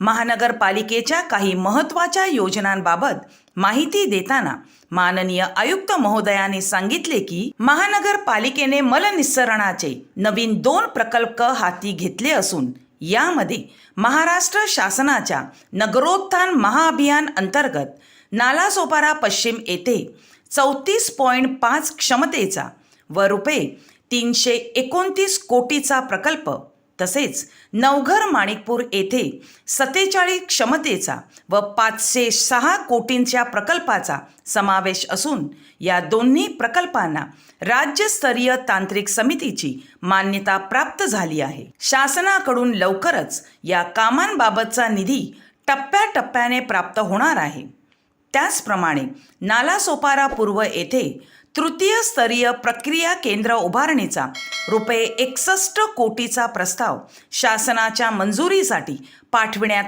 महानगरपालिकेच्या काही महत्त्वाच्या योजनांबाबत माहिती देताना माननीय आयुक्त महोदयाने सांगितले की महानगरपालिकेने मलनिस्सरणाचे नवीन दोन प्रकल्प हाती घेतले असून यामध्ये महाराष्ट्र शासनाच्या नगरोत्थान महाअभियान अंतर्गत नालासोपारा पश्चिम येथे चौतीस पॉईंट पाच क्षमतेचा व रुपये तीनशे एकोणतीस कोटीचा प्रकल्प तसेच नवघर माणिकपूर येथे सत्तेचाळीस क्षमतेचा व पाचशे सहा कोटींच्या प्रकल्पाचा समावेश असून या दोन्ही प्रकल्पांना राज्यस्तरीय तांत्रिक समितीची मान्यता प्राप्त झाली आहे. शासनाकडून लवकरच या कामांबाबतचा निधी टप्प्याटप्प्याने प्राप्त होणार आहे. त्याचप्रमाणे नालासोपारा पूर्व येथे तृतीय स्तरीय प्रक्रिया केंद्र उभारणीचा रुपये एकसष्ट कोटीचा प्रस्ताव शासनाच्या मंजुरीसाठी पाठविण्यात